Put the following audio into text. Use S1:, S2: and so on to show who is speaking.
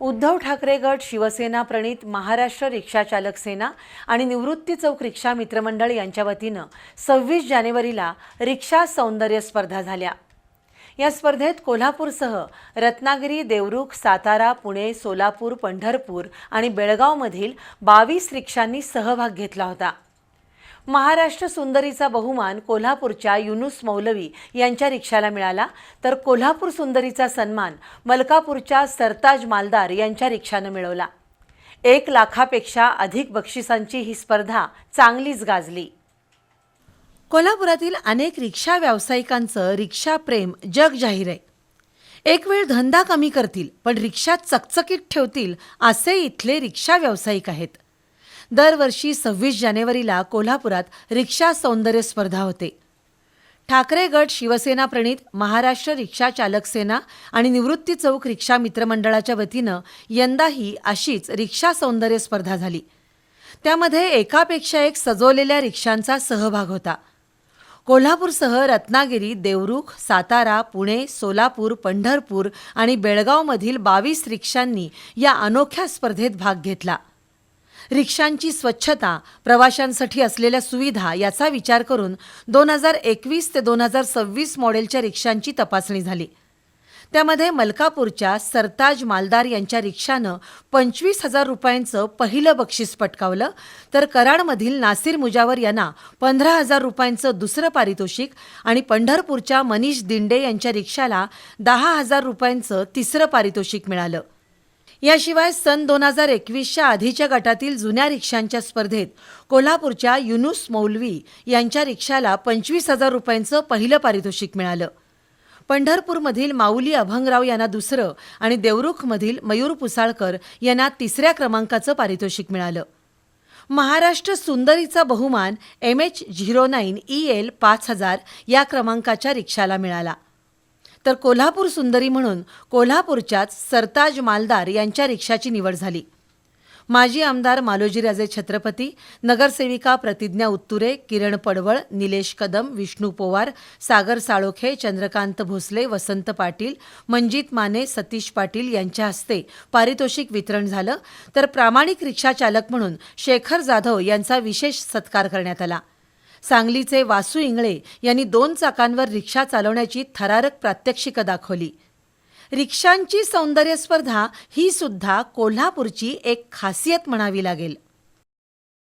S1: उद्धव ठाकरे गट शिवसेना प्रणित महाराष्ट्र रिक्षा चालक सेना आणि निवृत्ती चौक रिक्षा मित्रमंडळ यांच्या वतीनं सव्वीस जानेवारीला रिक्षा सौंदर्य स्पर्धा झाल्या. या स्पर्धेत कोल्हापूरसह रत्नागिरी देवरुख सातारा पुणे सोलापूर पंढरपूर आणि बेळगावमधील बावीस रिक्षांनी सहभाग घेतला होता. महाराष्ट्र सुंदरीचा बहुमान कोल्हापूरच्या युनुस मौलवी यांच्या रिक्षाला मिळाला. तर कोल्हापूर सुंदरीचा सन्मान मलकापूरच्या सरताज मालदार यांच्या रिक्षानं मिळवला. एक लाखापेक्षा अधिक बक्षिसांची ही स्पर्धा चांगलीच गाजली. कोल्हापुरातील अनेक रिक्षा व्यावसायिकांचं रिक्षा प्रेम जग जाहीर आहे. एक वेळ धंदा कमी करतील पण रिक्षा चकचकीत ठेवतील असे इथले रिक्षा व्यावसायिक आहेत. दरवर्षी सव्वीस जानेवारीला कोल्हापुरात रिक्षा सौंदर्य स्पर्धा होते. ठाकरे गट शिवसेना प्रणित महाराष्ट्र रिक्षा चालक सेना आणि निवृत्ती चौक रिक्षा मित्रमंडळाच्या वतीनं यंदाही अशीच रिक्षा सौंदर्य स्पर्धा झाली. त्यामध्ये एकापेक्षा एक सजवलेल्या रिक्षांचा सहभाग होता. कोल्हापूरसह रत्नागिरी देवरुख सातारा पुणे सोलापूर पंढरपूर आणि बेळगावमधील बावीस रिक्षांनी या अनोख्या स्पर्धेत भाग घेतला. रिक्षांची स्वच्छता प्रवाशांसाठी असलेल्या सुविधा याचा विचार करून दोन हजार एकवीस ते दोन हजार सव्वीस मॉडेलच्या रिक्षांची तपासणी झाली. त्यामध्ये मलकापूरच्या सरताज मालदार यांच्या रिक्षानं पंचवीस हजार रुपयांचं पहिलं बक्षीस पटकावलं तर कराडमधील नासिर मुजावर यांना पंधरा हजार रुपयांचं दुसरं पारितोषिक आणि पंढरपूरच्या मनीष दिंडे यांच्या रिक्षाला दहा हजार रुपयांचं तिसरं पारितोषिक मिळालं. याशिवाय सन दोन हजार एकवीसच्या आधीच्या गटातील जुन्या रिक्षांच्या स्पर्धेत कोल्हापूरच्या युनुस मौलवी यांच्या रिक्षाला पंचवीस हजार रुपयांचं पहिलं पारितोषिक मिळालं. पंढरपूरमधील माऊली अभंगराव यांना दुसरं आणि देवरुखमधील मयूर पुसाळकर यांना तिसऱ्या क्रमांकाचं पारितोषिक मिळालं. महाराष्ट्र सुंदरीचा बहुमान M H zero nine E L पाच हजार या क्रमांकाच्या रिक्षाला मिळाला. तर कोल्हापूर सुंदरी म्हणून कोल्हापूरच्याच सरताज मालदार यांच्या रिक्षाची निवड झाली. माजी आमदार मालोजीराजे छत्रपती नगरसेविका प्रतिज्ञा उत्तुरे किरण पडवळ निलेश कदम विष्णू पोवार सागर साळोखे चंद्रकांत भोसले वसंत पाटील मंजित माने सतीश पाटील यांच्या हस्ते पारितोषिक वितरण झालं. तर प्रामाणिक रिक्षाचालक म्हणून शेखर जाधव यांचा विशेष सत्कार करण्यात आला. सांगलीचे वासू इंगळे यांनी दोन चाकांवर रिक्षा चालवण्याची थरारक प्रात्यक्षिकं दाखवली. रिक्षांची सौंदर्य स्पर्धा ही सुद्धा कोल्हापूरची एक खासियत म्हणावी लागेल.